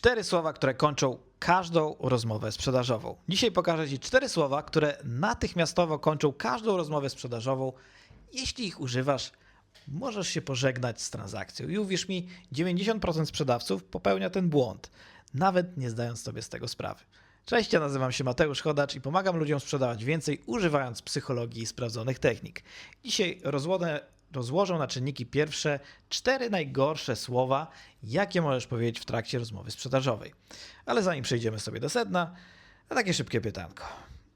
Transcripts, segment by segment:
Cztery słowa, które kończą każdą rozmowę sprzedażową. Dzisiaj pokażę Ci cztery słowa, które natychmiastowo kończą każdą rozmowę sprzedażową. Jeśli ich używasz, możesz się pożegnać z transakcją. I uwierz mi, 90% sprzedawców popełnia ten błąd, nawet nie zdając sobie z tego sprawy. Cześć, ja nazywam się Mateusz Chodacz i pomagam ludziom sprzedawać więcej, używając psychologii i sprawdzonych technik. Dzisiaj rozłożę, rozłożę na czynniki pierwsze cztery najgorsze słowa, jakie możesz powiedzieć w trakcie rozmowy sprzedażowej. Ale zanim przejdziemy sobie do sedna, to takie szybkie pytanko.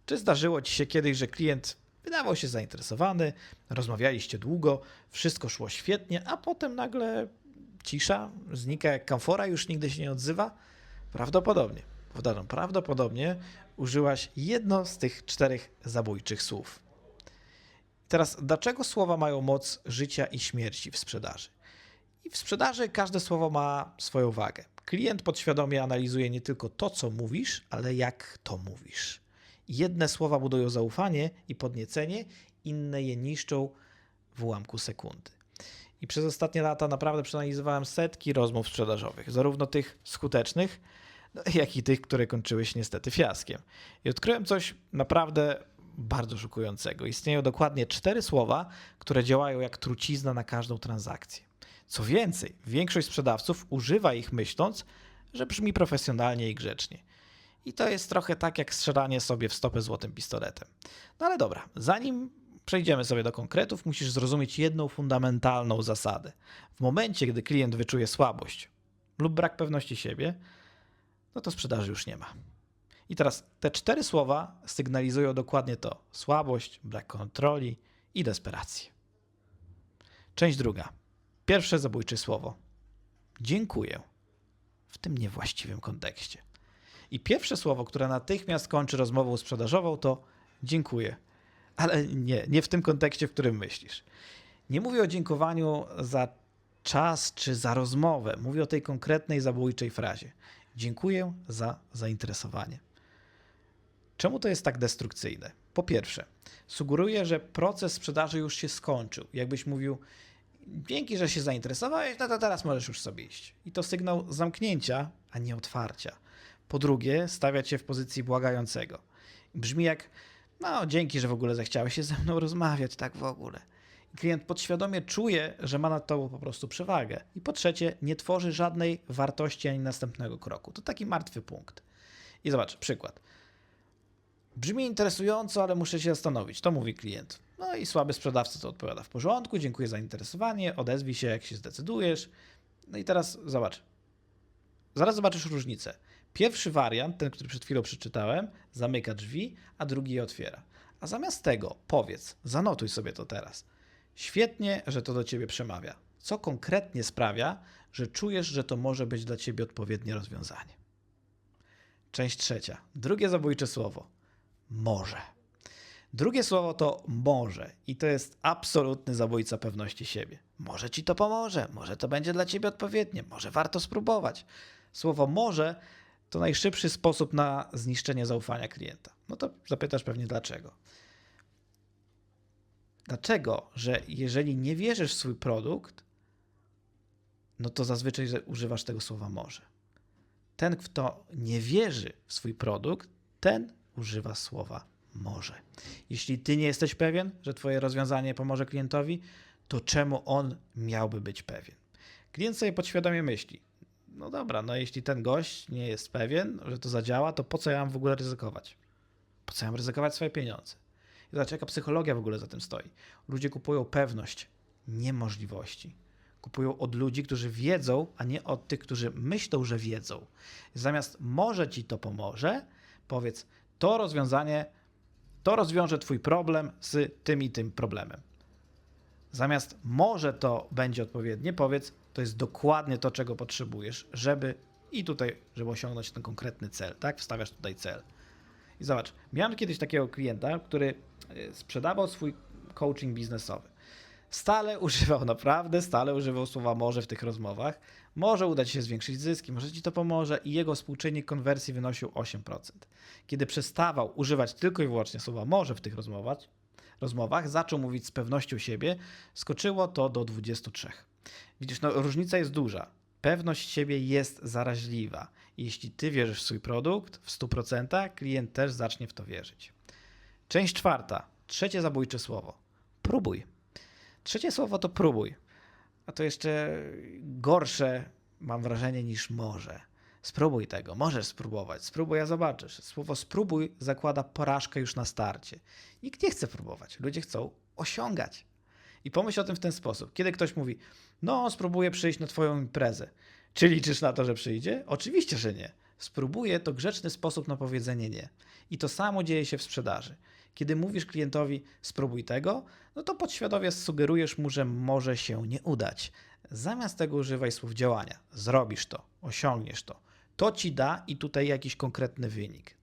Czy zdarzyło Ci się kiedyś, że klient wydawał się zainteresowany, rozmawialiście długo, wszystko szło świetnie, a potem nagle cisza, znika jak kamfora, już nigdy się nie odzywa? Prawdopodobnie. Powtarzam, prawdopodobnie użyłaś jedno z tych czterech zabójczych słów. Teraz, dlaczego słowa mają moc życia i śmierci w sprzedaży? I w sprzedaży każde słowo ma swoją wagę. Klient podświadomie analizuje nie tylko to, co mówisz, ale jak to mówisz. Jedne słowa budują zaufanie i podniecenie, inne je niszczą w ułamku sekundy. I przez ostatnie lata naprawdę przeanalizowałem setki rozmów sprzedażowych, zarówno tych skutecznych, no, jak i tych, które kończyły się niestety fiaskiem. I odkryłem coś naprawdę bardzo szokującego. Istnieją dokładnie cztery słowa, które działają jak trucizna na każdą transakcję. Co więcej, większość sprzedawców używa ich myśląc, że brzmi profesjonalnie i grzecznie. I to jest trochę tak jak strzelanie sobie w stopę złotym pistoletem. No ale dobra, zanim przejdziemy sobie do konkretów, musisz zrozumieć jedną fundamentalną zasadę. W momencie, gdy klient wyczuje słabość lub brak pewności siebie, no to sprzedaży już nie ma. I teraz te cztery słowa sygnalizują dokładnie to: słabość, brak kontroli i desperację. Część druga. Pierwsze zabójcze słowo. Dziękuję. W tym niewłaściwym kontekście. I pierwsze słowo, które natychmiast kończy rozmową sprzedażową, to dziękuję. Ale nie, nie w tym kontekście, w którym myślisz. Nie mówię o dziękowaniu za czas czy za rozmowę. Mówię o tej konkretnej zabójczej frazie. Dziękuję za zainteresowanie. Czemu to jest tak destrukcyjne? Po pierwsze, sugeruje, że proces sprzedaży już się skończył. Jakbyś mówił, dzięki, że się zainteresowałeś, no to teraz możesz już sobie iść. I to sygnał zamknięcia, a nie otwarcia. Po drugie, stawia cię w pozycji błagającego. Brzmi jak, no dzięki, że w ogóle zechciałeś się ze mną rozmawiać, tak w ogóle. Klient podświadomie czuje, że ma nad tobą po prostu przewagę. I po trzecie, nie tworzy żadnej wartości ani następnego kroku. To taki martwy punkt. I zobacz, przykład. Brzmi interesująco, ale muszę się zastanowić. To mówi klient. No i słaby sprzedawca to odpowiada w porządku, dziękuję za zainteresowanie, odezwij się, jak się zdecydujesz. No i teraz zobacz. Zaraz zobaczysz różnicę. Pierwszy wariant, ten, który przed chwilą przeczytałem, zamyka drzwi, a drugi je otwiera. A zamiast tego powiedz, zanotuj sobie to teraz. Świetnie, że to do ciebie przemawia. Co konkretnie sprawia, że czujesz, że to może być dla ciebie odpowiednie rozwiązanie? Część trzecia. Drugie zabójcze słowo. Może. Drugie słowo to może i to jest absolutny zabójca pewności siebie. Może ci to pomoże, może to będzie dla ciebie odpowiednie, może warto spróbować. Słowo może to najszybszy sposób na zniszczenie zaufania klienta. No to zapytasz pewnie dlaczego. Dlaczego? Że jeżeli nie wierzysz w swój produkt, no to zazwyczaj używasz tego słowa może. Ten, kto nie wierzy w swój produkt, ten używa słowa może. Jeśli ty nie jesteś pewien, że twoje rozwiązanie pomoże klientowi, to czemu on miałby być pewien? Klient sobie podświadomie myśli, no dobra, no jeśli ten gość nie jest pewien, że to zadziała, to po co ja mam w ogóle ryzykować? Po co ja mam ryzykować swoje pieniądze? I zobacz, jaka psychologia w ogóle za tym stoi. Ludzie kupują pewność, niemożliwości. Kupują od ludzi, którzy wiedzą, a nie od tych, którzy myślą, że wiedzą. Zamiast może ci to pomoże, powiedz, to rozwiązanie, to rozwiąże twój problem z tym i tym problemem. Zamiast może to będzie odpowiednie, powiedz, to jest dokładnie to, czego potrzebujesz, żeby i tutaj, żeby osiągnąć ten konkretny cel, tak? Wstawiasz tutaj cel. I zobacz, miałem kiedyś takiego klienta, który e, sprzedawał swój coaching biznesowy. Stale używał, naprawdę stale używał słowa może w tych rozmowach. Może uda ci się zwiększyć zyski, może ci to pomoże i jego współczynnik konwersji wynosił 8%. Kiedy przestawał używać tylko i wyłącznie słowa może w tych rozmowach, rozmowach zaczął mówić z pewnością siebie, skoczyło to do 23. Widzisz, no różnica jest duża. Pewność siebie jest zaraźliwa. Jeśli ty wierzysz w swój produkt w 100%, klient też zacznie w to wierzyć. Część czwarta, trzecie zabójcze słowo. Próbuj. Trzecie słowo to próbuj. A to jeszcze gorsze, mam wrażenie, niż może. Spróbuj tego, możesz spróbować, spróbuj, a zobaczysz. Słowo spróbuj zakłada porażkę już na starcie. Nikt nie chce próbować, ludzie chcą osiągać. I pomyśl o tym w ten sposób. Kiedy ktoś mówi, no spróbuję przyjść na twoją imprezę, czy liczysz na to, że przyjdzie? Oczywiście, że nie. Spróbuję to grzeczny sposób na powiedzenie nie. I to samo dzieje się w sprzedaży. Kiedy mówisz klientowi spróbuj tego, no to podświadomie sugerujesz mu, że może się nie udać. Zamiast tego używaj słów działania. Zrobisz to, osiągniesz to. To ci da i tutaj jakiś konkretny wynik.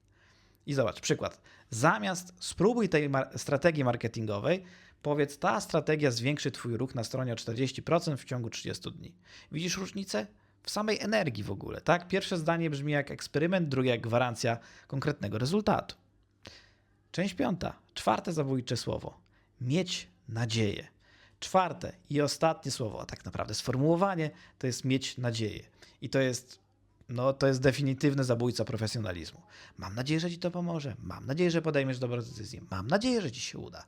I zobacz, przykład. Zamiast spróbuj tej mar- strategii marketingowej, powiedz, ta strategia zwiększy Twój ruch na stronie o 40% w ciągu 30 dni. Widzisz różnicę? W samej energii w ogóle, tak? Pierwsze zdanie brzmi jak eksperyment, drugie jak gwarancja konkretnego rezultatu. Część piąta, czwarte zabójcze słowo. Mieć nadzieję. Czwarte i ostatnie słowo, a tak naprawdę sformułowanie, to jest mieć nadzieję. I to jest, no, to jest definitywny zabójca profesjonalizmu. Mam nadzieję, że ci to pomoże. Mam nadzieję, że podejmiesz dobrą decyzję. Mam nadzieję, że ci się uda.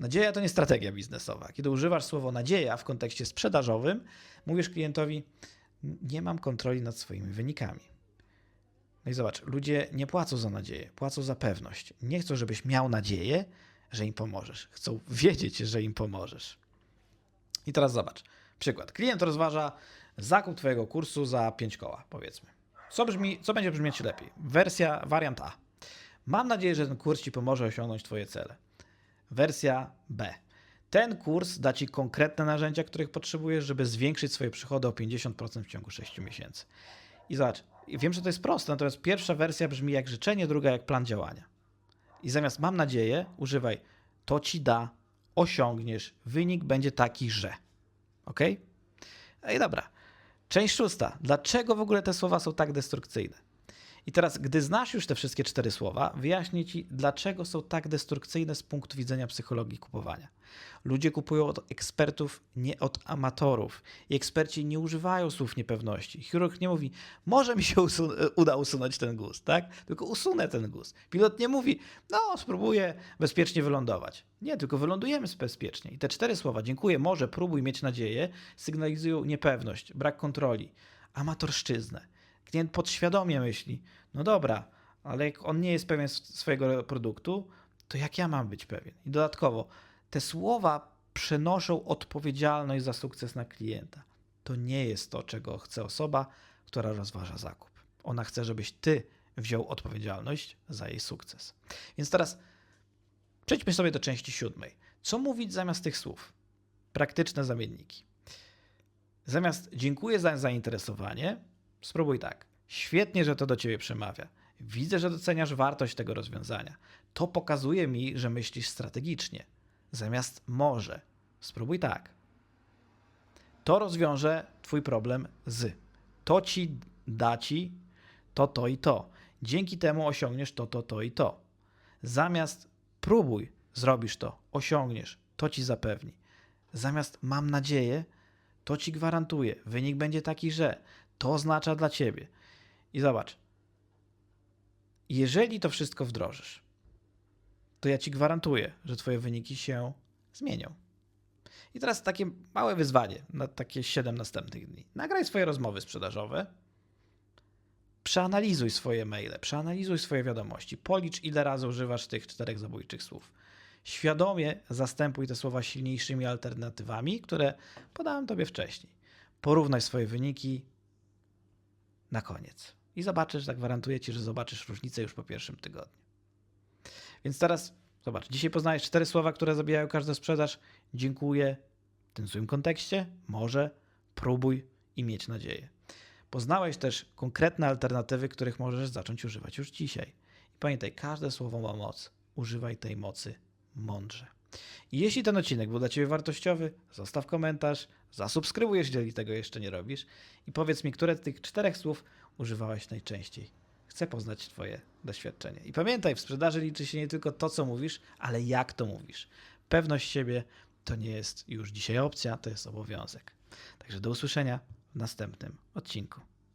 Nadzieja to nie strategia biznesowa. Kiedy używasz słowo nadzieja w kontekście sprzedażowym, mówisz klientowi: Nie mam kontroli nad swoimi wynikami. No i zobacz, ludzie nie płacą za nadzieję, płacą za pewność. Nie chcą, żebyś miał nadzieję, że im pomożesz. Chcą wiedzieć, że im pomożesz. I teraz zobacz. Przykład. Klient rozważa zakup Twojego kursu za 5 koła, powiedzmy. Co, brzmi, co będzie brzmieć lepiej? Wersja, wariant A. Mam nadzieję, że ten kurs Ci pomoże osiągnąć Twoje cele. Wersja B. Ten kurs da Ci konkretne narzędzia, których potrzebujesz, żeby zwiększyć swoje przychody o 50% w ciągu 6 miesięcy. I zobacz, wiem, że to jest proste, natomiast pierwsza wersja brzmi jak życzenie, druga jak plan działania. I zamiast mam nadzieję, używaj to ci da, osiągniesz, wynik będzie taki, że. Ok? No i dobra. Część szósta. Dlaczego w ogóle te słowa są tak destrukcyjne? I teraz, gdy znasz już te wszystkie cztery słowa, wyjaśnię ci, dlaczego są tak destrukcyjne z punktu widzenia psychologii kupowania. Ludzie kupują od ekspertów, nie od amatorów. I eksperci nie używają słów niepewności. Chirurg nie mówi, może mi się usun- uda usunąć ten guz, tak? Tylko usunę ten guz. Pilot nie mówi, no spróbuję bezpiecznie wylądować. Nie, tylko wylądujemy bezpiecznie. I te cztery słowa, dziękuję, może, próbuj, mieć nadzieję, sygnalizują niepewność, brak kontroli, amatorszczyznę. Klient podświadomie myśli, no dobra, ale jak on nie jest pewien swojego produktu, to jak ja mam być pewien? I dodatkowo, te słowa przenoszą odpowiedzialność za sukces na klienta. To nie jest to, czego chce osoba, która rozważa zakup. Ona chce, żebyś ty wziął odpowiedzialność za jej sukces. Więc teraz przejdźmy sobie do części siódmej. Co mówić zamiast tych słów? Praktyczne zamienniki. Zamiast dziękuję za zainteresowanie, spróbuj tak. Świetnie, że to do ciebie przemawia. Widzę, że doceniasz wartość tego rozwiązania. To pokazuje mi, że myślisz strategicznie. Zamiast może, spróbuj tak. To rozwiąże twój problem z. To ci da ci to, to i to. Dzięki temu osiągniesz to, to, to i to. Zamiast próbuj, zrobisz to, osiągniesz, to ci zapewni. Zamiast mam nadzieję, to ci gwarantuję. Wynik będzie taki, że to oznacza dla ciebie. I zobacz, jeżeli to wszystko wdrożysz, to ja ci gwarantuję, że twoje wyniki się zmienią. I teraz takie małe wyzwanie na takie 7 następnych dni. Nagraj swoje rozmowy sprzedażowe, przeanalizuj swoje maile, przeanalizuj swoje wiadomości, policz ile razy używasz tych czterech zabójczych słów. Świadomie zastępuj te słowa silniejszymi alternatywami, które podałem tobie wcześniej. Porównaj swoje wyniki na koniec. I zobaczysz, zagwarantuję ci, że zobaczysz różnicę już po pierwszym tygodniu. Więc teraz zobacz, dzisiaj poznajesz cztery słowa, które zabijają każdą sprzedaż. Dziękuję w tym złym kontekście, może, próbuj i mieć nadzieję. Poznałeś też konkretne alternatywy, których możesz zacząć używać już dzisiaj. I pamiętaj, każde słowo ma moc. Używaj tej mocy mądrze. Jeśli ten odcinek był dla Ciebie wartościowy, zostaw komentarz, zasubskrybuj, jeżeli tego jeszcze nie robisz i powiedz mi, które z tych czterech słów używałeś najczęściej. Chcę poznać Twoje doświadczenie. I pamiętaj, w sprzedaży liczy się nie tylko to, co mówisz, ale jak to mówisz. Pewność siebie to nie jest już dzisiaj opcja, to jest obowiązek. Także do usłyszenia w następnym odcinku.